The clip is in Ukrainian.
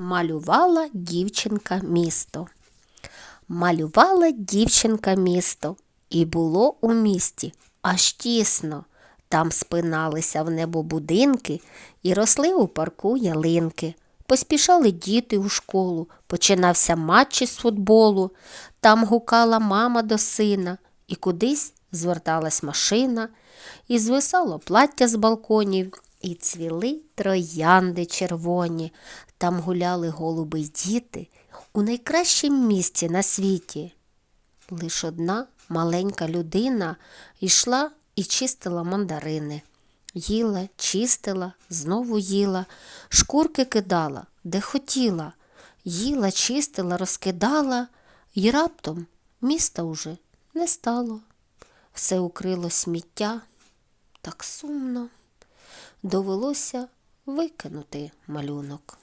Малювала дівчинка місто. Малювала дівчинка місто, і було у місті аж тісно. Там спиналися в небо будинки і росли у парку ялинки. Поспішали діти у школу, починався матч із футболу. Там гукала мама до сина, і кудись зверталась машина, і звисало плаття з балконів, і цвіли троянди червоні. Там гуляли голуби й діти у найкращім місці на світі. Лиш одна маленька людина йшла і чистила мандарини. Їла, чистила, знову їла, шкурки кидала, де хотіла, їла, чистила, розкидала, і раптом міста уже не стало. Все укрило сміття, так сумно. Довелося викинути малюнок.